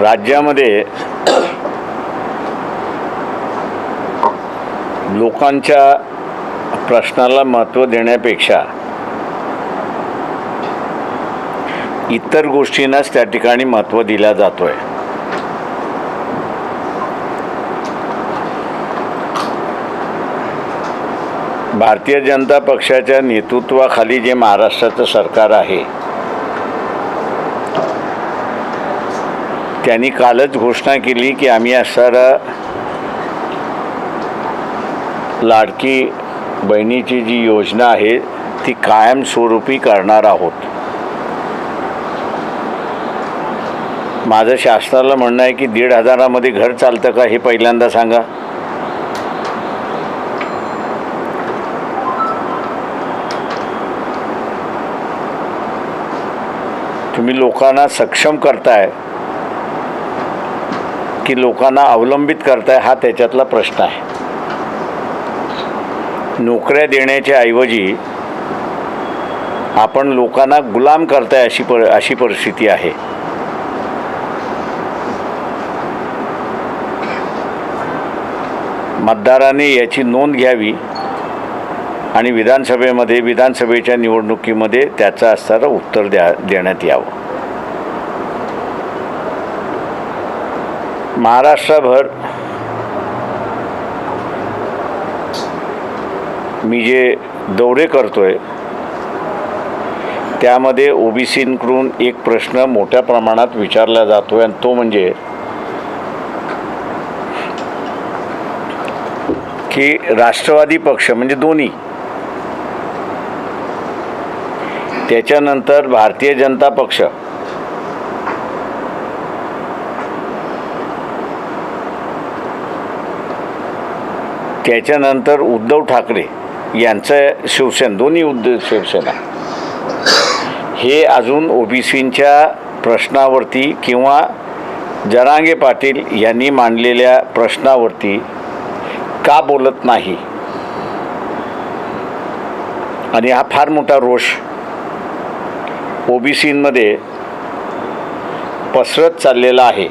राज्यामध्ये लोकांच्या प्रश्नाला महत्त्व देण्यापेक्षा इतर गोष्टींनाच त्या ठिकाणी महत्त्व दिला जातो आहे भारतीय जनता पक्षाच्या नेतृत्वाखाली जे महाराष्ट्राचं सरकार आहे त्यांनी कालच घोषणा केली की आम्ही असणारा लाडकी बहिणीची जी योजना आहे ती कायमस्वरूपी करणार आहोत. माझं शासनाला म्हणणं आहे की दीड हजारामध्ये घर चालतं का हे पहिल्यांदा सांगा. तुम्ही लोकांना सक्षम करताय. की लोकांना अवलंबित करताय हा त्याच्यातला प्रश्न आहे. नोकऱ्या देण्याच्या ऐवजी आपण लोकांना गुलाम करताय अशी पर अशी परिस्थिती आहे. मतदाराने याची नोंद घ्यावी आणि विधानसभेमध्ये विधानसभेच्या निवडणुकीमध्ये त्याचं असणारं उत्तर द्या देण्यात यावं. महाराष्ट्रभर मी जे दौरे करतोय त्यामध्ये ओबीसींकडून एक प्रश्न मोठ्या प्रमाणात विचारला जातो आणि तो म्हणजे की राष्ट्रवादी पक्ष म्हणजे दोन्ही त्याच्यानंतर भारतीय जनता पक्ष त्याच्यानंतर उद्धव ठाकरे यांचं शिवसेना दोन्ही उद्धव शिवसेना. हे अजून ओबीसींच्या प्रश्नावरती किंवा जरांगे पाटील यांनी मांडलेल्या प्रश्नावरती का बोलत नाही? आणि हा फार मोठा रोष ओबीसींमध्ये पसरत चाललेला आहे.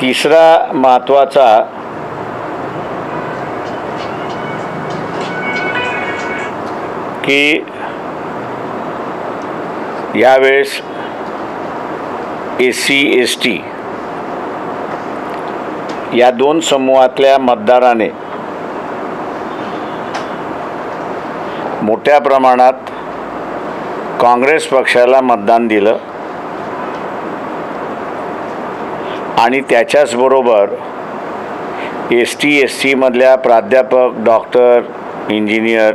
तिसरा महत्त्वाचा की यावेळेस एस सी एस टी या दोन समूहातल्या मतदाराने मोठ्या प्रमाणात काँग्रेस पक्षाला मतदान दिलं. आणि त्याच्याचबरोबर एस टी एस टीमधल्या प्राध्यापक डॉक्टर इंजिनियर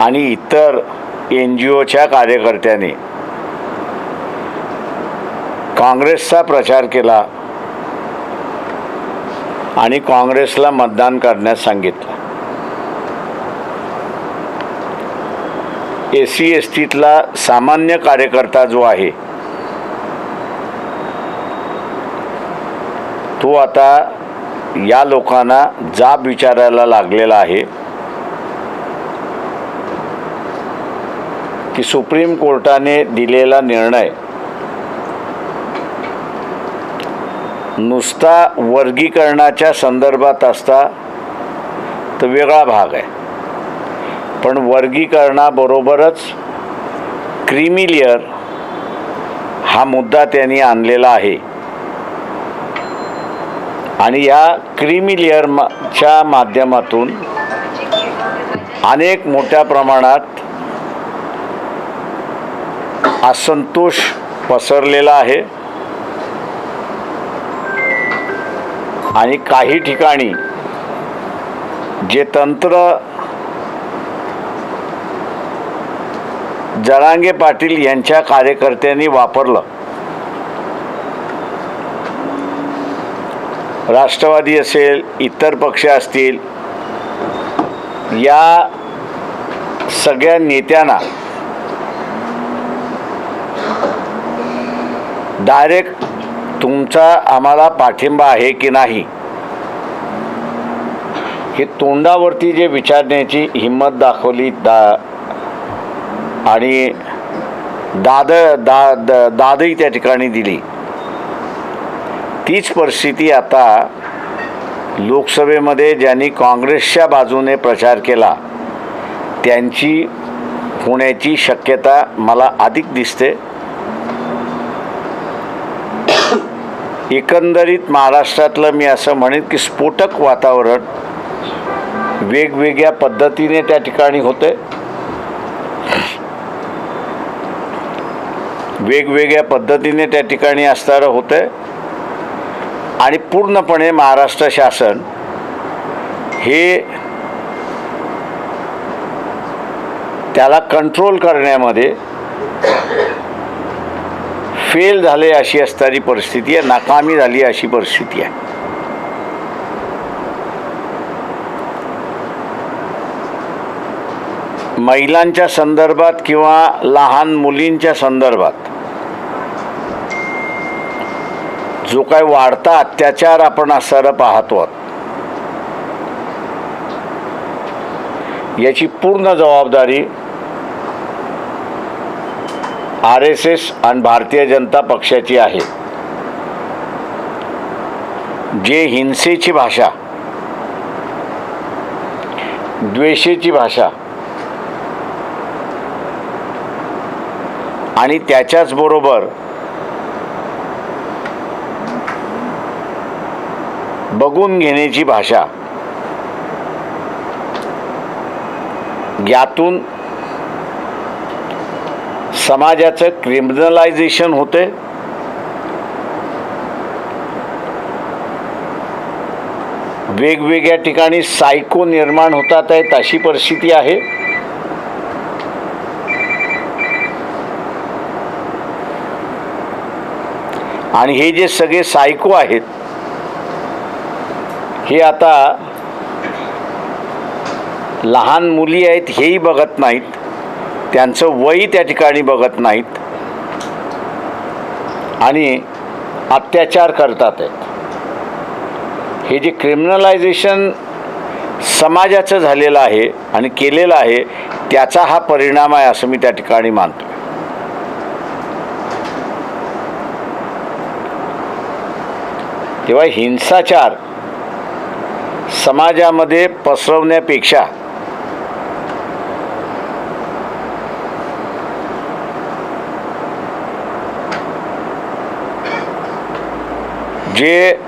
आणि इतर एन जी ओच्या कार्यकर्त्यांनी काँग्रेसचा प्रचार केला आणि काँग्रेसला मतदान करण्यास सांगितलं. एस सी एस टीतला सामान्य कार्यकर्ता जो आहे तो आता या लोकांना जाब विचारायला लागलेला आहे की सुप्रीम कोर्टाने दिलेला निर्णय नुसता वर्गीकरणाच्या संदर्भात असता तर वेगळा भाग आहे. पण वर्गीकरणाबरोबरच क्रिमिलियर हा मुद्दा त्यांनी आणलेला आहे. आणि या क्रिमिलियरच्या माध्यमातून अनेक मोठ्या प्रमाणात असंतोष पसरलेला आहे. आणि काही ठिकाणी जे तंत्र जरांगे पाटील यांच्या कार्यकर्त्यांनी वापरलं. राष्ट्रवादी असेल इतर पक्ष असतील या सगळ्या नेत्यांना डायरेक्ट तुमचा आम्हाला पाठिंबा आहे की नाही हे तोंडावरती जे विचारण्याची हिंमत दाखवली दा आणि दाद दा द- दादही त्या ठिकाणी दिली. तीच परिस्थिती आता लोकसभेमध्ये ज्यांनी काँग्रेसच्या बाजूने प्रचार केला त्यांची होण्याची शक्यता मला अधिक दिसते. एकंदरीत महाराष्ट्रातलं मी असं म्हणेन की स्फोटक वातावरण वेगवेगळ्या पद्धतीने त्या ठिकाणी होते वेगवेगळ्या पद्धतीने त्या ठिकाणी असणारं होतं आणि पूर्णपणे महाराष्ट्र शासन हे त्याला कंट्रोल करण्यामध्ये फेल झाले अशी असणारी परिस्थिती आहे नाकामी झाली अशी परिस्थिती आहे. महिलांच्या संदर्भात किंवा लहान मुलींच्या संदर्भात जो काय वाढता अत्याचार आपण असणारं पाहतो. आहोत, याची पूर्ण जबाबदारी आर एस एस आणि भारतीय जनता पक्षाची आहे. जे हिंसेची भाषा द्वेषेची भाषा आणि त्याच्याचबरोबर बघून घेण्याची भाषा. यातून समाजाचं क्रिमिनलायझेशन होते वेगवेगळ्या ठिकाणी सायको निर्माण होतात आहेत अशी परिस्थिती आहे. आणि हे जे सगळे सायको आहेत हे आता लहान मुली आहेत हेही बघत नाहीत. त्यांचं वय त्या ठिकाणी बघत नाहीत. आणि अत्याचार करतात आहेत. हे जे क्रिमिनलायझेशन समाजाचं झालेलं आहे आणि केलेलं आहे त्याचा हा परिणाम आहे असं मी त्या ठिकाणी मानतो तेव्हा हिंसाचार समाजामध्ये पसरवण्यापेक्षा जे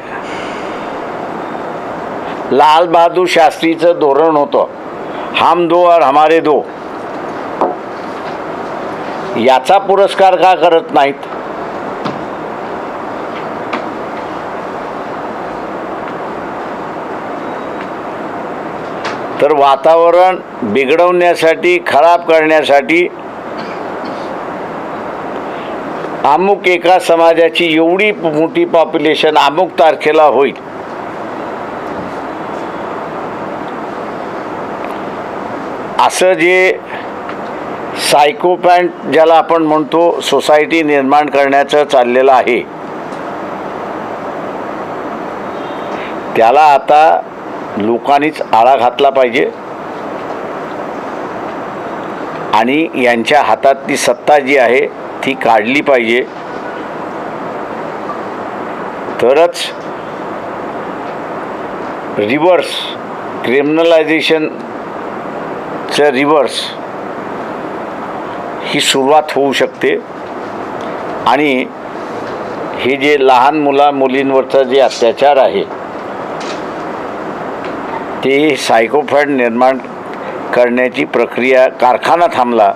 लालबहादूर शास्त्रीचं धोरण होतं हम दो और हमारे दो याचा पुरस्कार का करत नाहीत? तर वातावरण बिघडवण्यासाठी खराब करण्यासाठी अमुक एका समाजाची एवढी मोठी पॉप्युलेशन अमुक तारखेला होईल. असं जे सायकोपॅन्ट ज्याला आपण म्हणतो सोसायटी निर्माण करण्याचं चाललेलं आहे. त्याला आता लोकांनीच आळा घातला पाहिजे. आणि यांच्या हातातली सत्ता जी आहे ती काढली पाहिजे. तरच रिव्हर्स क्रिमिनलायझेशनचं रिव्हर्स ही सुरुवात होऊ शकते. आणि हे जे लहान मुला मुलींवरचा जे अत्याचार आहे ते सायकोफॅड निर्माण करण्याची प्रक्रिया कारखाना थांबला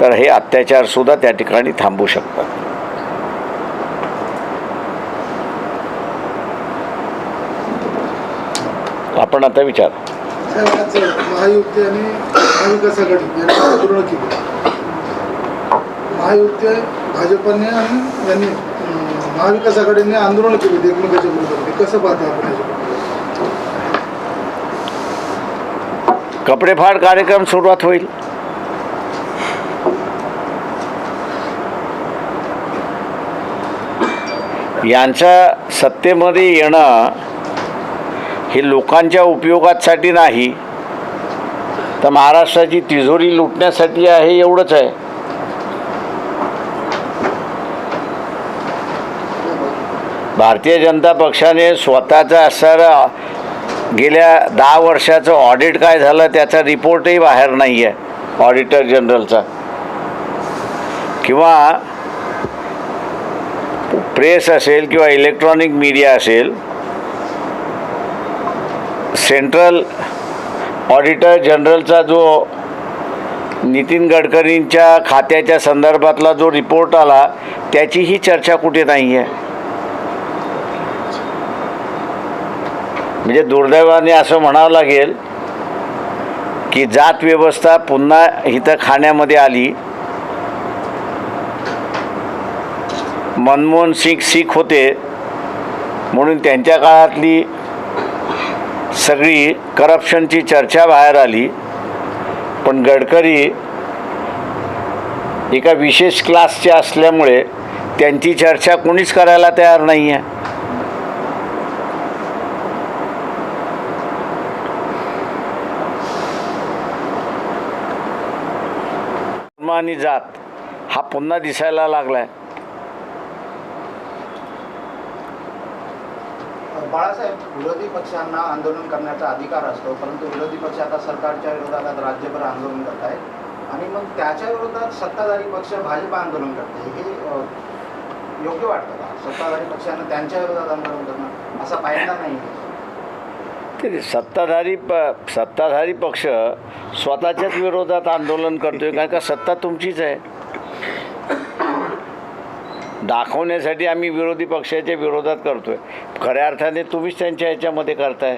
तर हे अत्याचारसुद्धा त्या ठिकाणी थांबू शकतात. आपण आता विचार. साहेब, महायुती आणि महाविकास आघाडी यांनी केली. महायुती भाजपने आणि यांनी महाविकास आघाडीने आंदोलन केली एकमेकाच्या विरोधात कसं पाहता आपण कपडेफाड कार्यक्रम सुरुवात होईल. यांच्या सत्तेमध्ये येणं हे लोकांच्या उपयोगासाठी नाही. तर महाराष्ट्राची तिजोरी लुटण्यासाठी आहे एवढंच आहे. भारतीय जनता पक्षाने स्वतःचा असणारा गेल्या दहा वर्षाचं ऑडिट काय झालं त्याचा रिपोर्टही बाहेर नाही आहे ऑडिटर जनरलचा. किंवा प्रेस असेल किंवा इलेक्ट्रॉनिक मीडिया असेल सेंट्रल ऑडिटर जनरलचा जो नितीन गडकरींच्या खात्याच्या संदर्भातला जो रिपोर्ट आला त्याचीही चर्चा कुठे नाही आहे म्हणजे दुर्दैवाने असं म्हणावं लागेल की जात व्यवस्था पुन्हा इथं खाण्यामध्ये आली. मनमोहन सिंग सिख होते. म्हणून त्यांच्या काळातली सगळी करप्शनची चर्चा बाहेर आली. पण गडकरी एका विशेष क्लासचे असल्यामुळे त्यांची चर्चा कोणीच करायला तयार नाही आहे आणि जात हा पुन्हा दिसायला लागलाय. बाळासाहेब विरोधी पक्षांना आंदोलन करण्याचा अधिकार असतो परंतु विरोधी पक्ष आता सरकारच्या विरोधात राज्यभर आंदोलन करत आहेत आणि मग त्याच्या विरोधात सत्ताधारी पक्ष भाजप आंदोलन करते हे योग्य वाटतं का? सत्ताधारी पक्षांना त्यांच्या विरोधात आंदोलन करणं असा फायदा नाही ते सत्ताधारी प सत्ताधारी पक्ष स्वतःच्याच विरोधात आंदोलन करतोय कारण का सत्ता तुमचीच आहे. दाखवण्यासाठी आम्ही विरोधी पक्षाच्या विरोधात करतोय. खऱ्या अर्थाने तुम्हीच त्यांच्या ह्याच्यामध्ये करताय.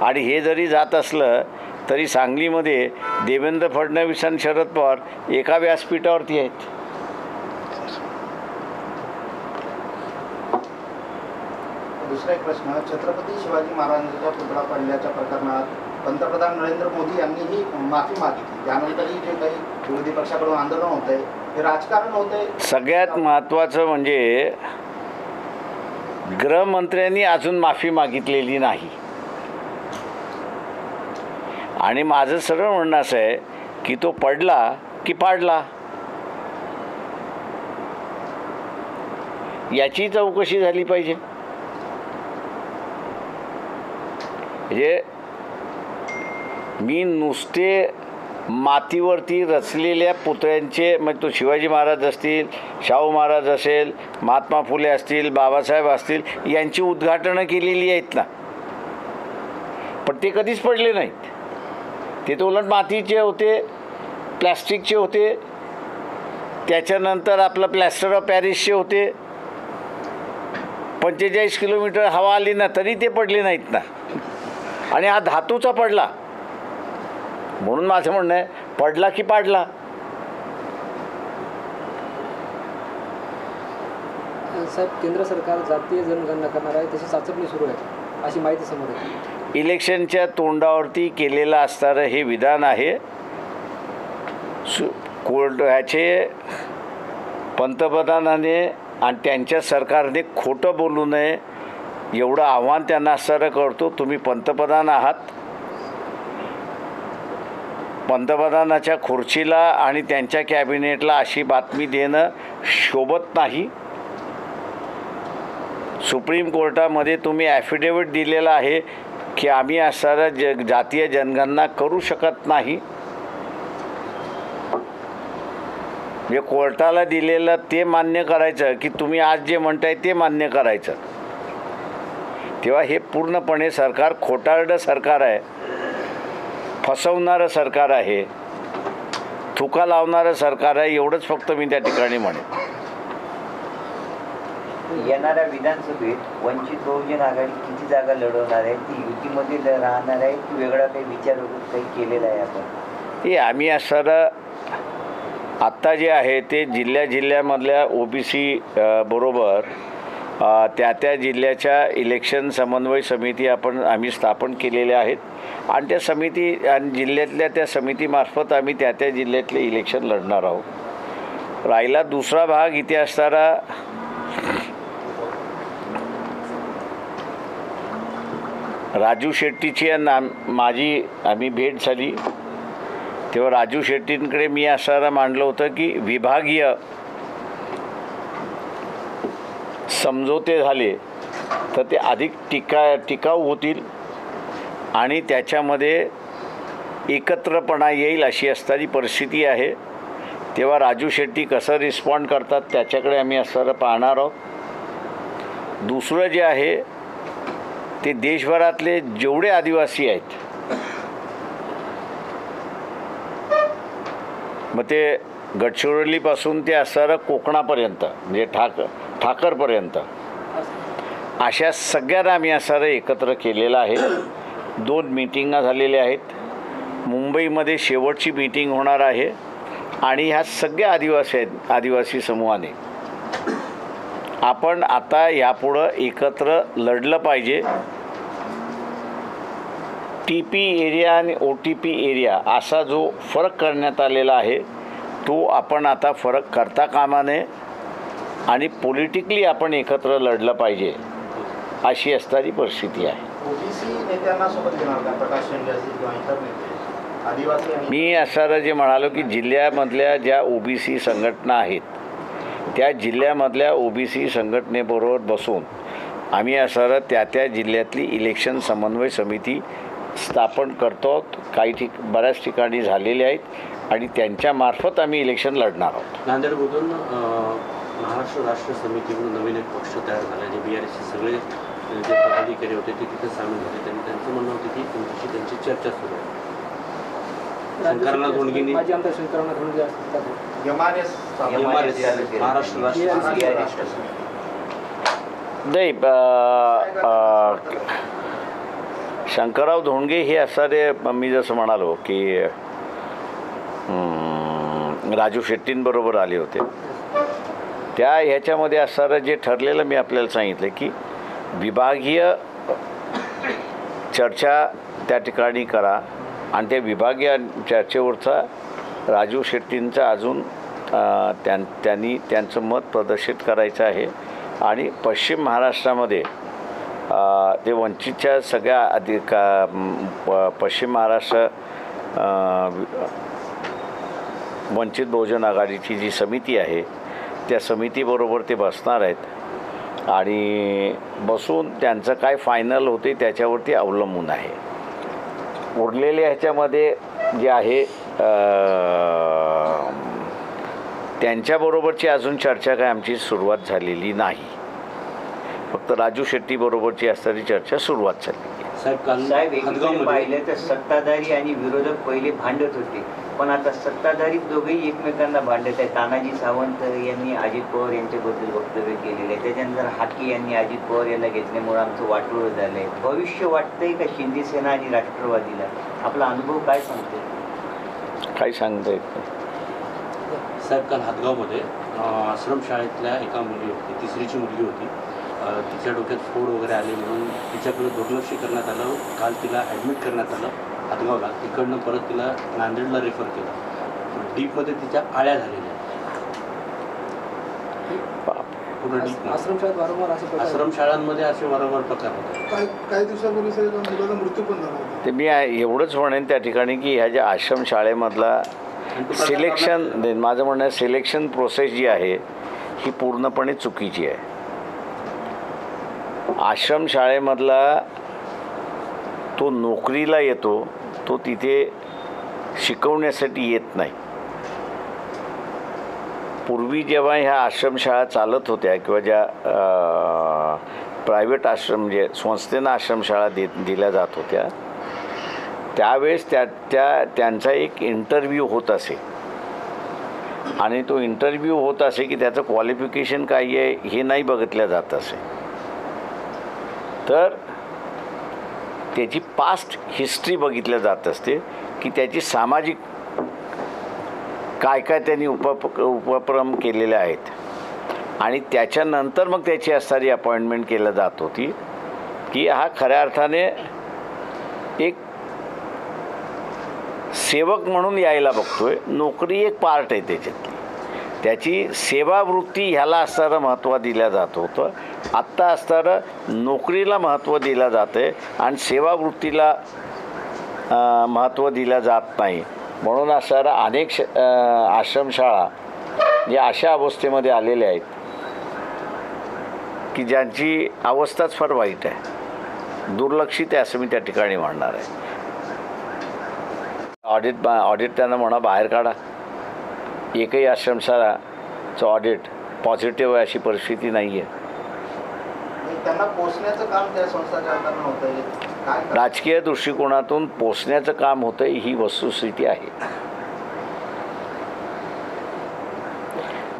आणि हे जरी जात असलं तरी सांगलीमध्ये देवेंद्र फडणवीस आणि शरद पवार एका व्यासपीठावरती आहेत. दुसरा एक प्रश्न छत्रपती शिवाजी महाराजांचा पुतळा पडल्याच्या प्रकरणात पंतप्रधान नरेंद्र मोदी यांनीही माफी मागितली. त्यानंतरही जे काही विरोधी पक्षाकडून आंदोलन होत आहे हे राजकारण होत आहे सगळ्यात महत्त्वाचं म्हणजे गृहमंत्र्यांनी अजून माफी मागितलेली नाही. आणि माझं सरळ म्हणणं असं आहे की तो पडला की पाडला याची चौकशी झाली पाहिजे. म्हणजे मी नुसते मातीवरती रचलेल्या पुतळ्यांचे म्हणजे तो शिवाजी महाराज असतील शाहू महाराज असेल महात्मा फुले असतील बाबासाहेब असतील यांची उद्घाटनं केलेली आहेत ना. पण ते कधीच पडले नाहीत. ते तर उलट मातीचे होते प्लॅस्टिकचे होते. त्याच्यानंतर आपलं प्लॅस्टर ऑफ पॅरिसचे होते. पंचेचाळीस किलोमीटर हवा आली ना तरी ते पडले नाहीत ना. आणि हा धातूचा पडला. म्हणून माझं म्हणणं आहे पडला की पाडला. साहेब केंद्र सरकार जातीय जनगणना करणार आहे तशी चाचपणी सुरू आहे अशी माहिती समोर येते इलेक्शनच्या तोंडावरती केलेलं असणारं हे विधान आहे सु कोर्ट ह्याचे पंतप्रधानाने आणि त्यांच्या सरकारने खोटं बोलू नये एवढं आव्हान त्यांना सर करतो तुम्ही पंतप्रधान आहात. पंतप्रधानाच्या खुर्चीला आणि त्यांच्या कॅबिनेटला अशी बातमी देणं शोभत नाही. सुप्रीम कोर्टामध्ये तुम्ही ॲफिडेविट दिलेला आहे की आम्ही असणारं ज जातीय जनगणना करू शकत नाही. जे कोर्टाला दिलेलं ते मान्य करायचं की तुम्ही आज जे म्हणताय ते मान्य करायचं. तेव्हा हे पूर्णपणे सरकार खोटारडं सरकार आहे फसवणारं सरकार आहे थुका लावणारं सरकार आहे एवढंच फक्त मी त्या ठिकाणी म्हणेन. येणाऱ्या विधानसभेत वंचित बहुजन आघाडी किती जागा लढवणार आहे ती युतीमध्ये राहणार आहे की वेगळा काही विचार काही केलेला आहे आपण? हे आम्ही असणारं आत्ता जे आहे ते जिल्ह्या जिल्ह्यामधल्या ओ बी सी बरोबर त्या त्या जिल्ह्याच्या इलेक्शन समन्वय समिती आपण आम्ही स्थापन केलेल्या आहेत. आणि त्या समिती आणि जिल्ह्यातल्या त्या समितीमार्फत आम्ही त्या त्या जिल्ह्यातले इलेक्शन लढणार आहोत. राहिला दुसरा भाग इथे असणारा राजू शेट्टीची ना माझी आम्ही भेट झाली. तेव्हा राजू शेट्टींकडे मी असं मांडलं होतं की विभागीय समझोते झाले तर ते अधिक टिका टिकाऊ होतील आणि त्याच्यामध्ये एकत्रपणा येईल अशी असणारी परिस्थिती आहे. तेव्हा राजू शेट्टी कसं रिस्पॉन्ड करतात त्याच्याकडे आम्ही असणारं पाहणार आहोत. दुसरं जे आहे ते देशभरातले जेवढे आदिवासी आहेत मग ते गडचिरोलीपासून ते असणारं कोकणापर्यंत म्हणजे ठाक ठाकरपर्यंत अशा सगळ्यांना आम्ही असं एकत्र केलेलं आहे. दोन मिटिंगा झालेल्या आहेत. मुंबईमध्ये शेवटची मीटिंग होणार आहे. आणि ह्या सगळ्या आदिवासी आहेत आदिवासी समूहाने. आपण आता यापुढं एकत्र लढलं पाहिजे. टी पी एरिया आणि ओ टी पी एरिया असा जो फरक करण्यात आलेला आहे तो आपण आता फरक करता कामा नये. आणि पॉलिटिकली आपण एकत्र लढलं पाहिजे अशी असणारी परिस्थिती आहे. मी असणारं जे म्हणालो की जिल्ह्यामधल्या ज्या ओबीसी संघटना आहेत त्या जिल्ह्यामधल्या ओबीसी संघटनेबरोबर बसून आम्ही असणारं त्या त्या जिल्ह्यातली इलेक्शन समन्वय समिती स्थापन करतो. काही ठिक बऱ्याच ठिकाणी झालेले आहेत आणि त्यांच्यामार्फत आम्ही इलेक्शन लढणार आहोत. नांदेडमधून महाराष्ट्र राष्ट्र समिती म्हणून नवीन एक पक्ष तयार झाला जे बी आर एसचे सगळे जे पदाधिकारी होते ते तिथे सामील झाले. त्यांनी त्यांचं म्हणणं होतं की तुमच्याशी त्यांची चर्चा सुरू आहे. शंकरनाथ धोंडगेंनी माझी आमदार शंकरनाथ धोंडगे असतात एमआरएस MRS, महाराष्ट्र राष्ट्र BRS. नाही अ, अ, शंकरराव धोंडगे हे असणारे मी जसं म्हणालो की हम्म, राजू शेट्टींबरोबर आले होते. त्या ह्याच्यामध्ये असणारं जे ठरलेलं मी आपल्याला सांगितलं की विभागीय चर्चा त्या ठिकाणी करा आणि त्या विभागीय चर्चेवरचा राजू शेट्टींचा अजून त्यां त्यांनी त्यांचं मत प्रदर्शित करायचं आहे. आणि पश्चिम महाराष्ट्रामध्ये ते वंचितच्या सगळ्या अधिक प- पश्चिम महाराष्ट्र वंचित बहुजन आघाडीची जी समिती आहे त्या समितीबरोबर ते बसणार आहेत. आणि बसून त्यांचं काय फायनल होते त्याच्यावरती अवलंबून आहे. उरलेल्या ह्याच्यामध्ये जे आहे त्यांच्याबरोबरची अजून चर्चा काय आमची सुरुवात झालेली नाही. फक्त राजू शेट्टीबरोबरची असणारी चर्चा सुरुवात झाली. साहेब काल साहेब पाहिलं तर सत्ताधारी आणि विरोधक पहिले भांडत होते. पण आता सत्ताधारी दोघेही एकमेकांना भांडत आहेत. तानाजी सावंत यांनी अजित पवार यांच्याबद्दल वक्तव्य केलेलं आहे. त्याच्यानंतर हाके यांनी अजित पवार यांना घेतल्यामुळे आमचं वाटोळं झालंय. भविष्य वाटतंय का शिंदे सेना आणि राष्ट्रवादीला? आपला अनुभव काय सांगतो काही सांगता येत साहेब काल हदगावमध्ये अ, आश्रमशाळेतल्या एका मुली होती तिसरीची मुलगी होती. तिच्या डोक्यात फोड वगैरे आले म्हणून तिच्याकडे दुर्लक्ष करण्यात आलं. काल तिला ॲडमिट करण्यात आलं. हदगावला तिकडनं परत तिला नांदेडला रेफर केलं. डीपमध्ये तिच्या आळ्या झालेल्या बाप. पूर्ण डीपमध्ये आश्रमशाळेत वारंवार असे प्रकार. आश्रमशाळांमध्ये असे वारंवार प्रकार होतात. काही काही दिवसापूर्वी सर एका मुलाचा मृत्यू पण झाला होता. ते मी एवढंच म्हणेन त्या ठिकाणी की ह्या ज्या आश्रम शाळेमधला आणि तो प्रकार सिलेक्शन माझं म्हणणं आहे सिलेक्शन प्रोसेस जी आहे ही पूर्णपणे चुकीची आहे. आश्रम शाळेमधला तो नोकरीला येतो तो तिथे शिकवण्यासाठी येत नाही. पूर्वी जेव्हा ह्या आश्रमशाळा चालत होत्या किंवा ज्या प्रायव्हेट आश्रम म्हणजे संस्थेनं आश्रमशाळा दे दिल्या जात होत्या त्यावेळेस त्या त्या त्यांचा एक इंटरव्ह्यू होत असे. आणि तो इंटरव्ह्यू होत असे की त्याचं क्वालिफिकेशन काय आहे हे नाही बघितलं जात असे. तर त्याची पास्ट हिस्ट्री बघितल्या जात असते की त्याची सामाजिक काय काय त्यांनी उप उपक्रम केलेले आहेत. आणि त्याच्यानंतर मग त्याची असणारी अपॉइंटमेंट केलं जात होती की हा खऱ्या अर्थाने एक सेवक म्हणून यायला बघतोय. नोकरी एक पार्ट आहे त्याच्यातली. त्याची सेवावृत्ती ह्याला असणारं महत्त्व दिलं जात होतं. आत्ता असताना नोकरीला महत्त्व दिलं जाते आणि सेवावृत्तीला महत्त्व दिलं जात नाही. म्हणून असणाऱ्या अनेक श आश्रमशाळा या अशा अवस्थेमध्ये आलेल्या आहेत की ज्यांची अवस्थाच फार वाईट आहे. दुर्लक्षित आहे असं मी त्या ठिकाणी म्हणणार आहे. ऑडिट बा ऑडिट त्यांना म्हणा बाहेर काढा. एकही आश्रमशाळाचं ऑडिट पॉझिटिव्ह आहे अशी परिस्थिती नाही आहे आणि त्यांना पोचण्याचं काम त्या संस्था चालताना होतं काय राजकीय दृष्टिकोनातून पोचण्याचं काम होतं ही वस्तुस्थिती आहे.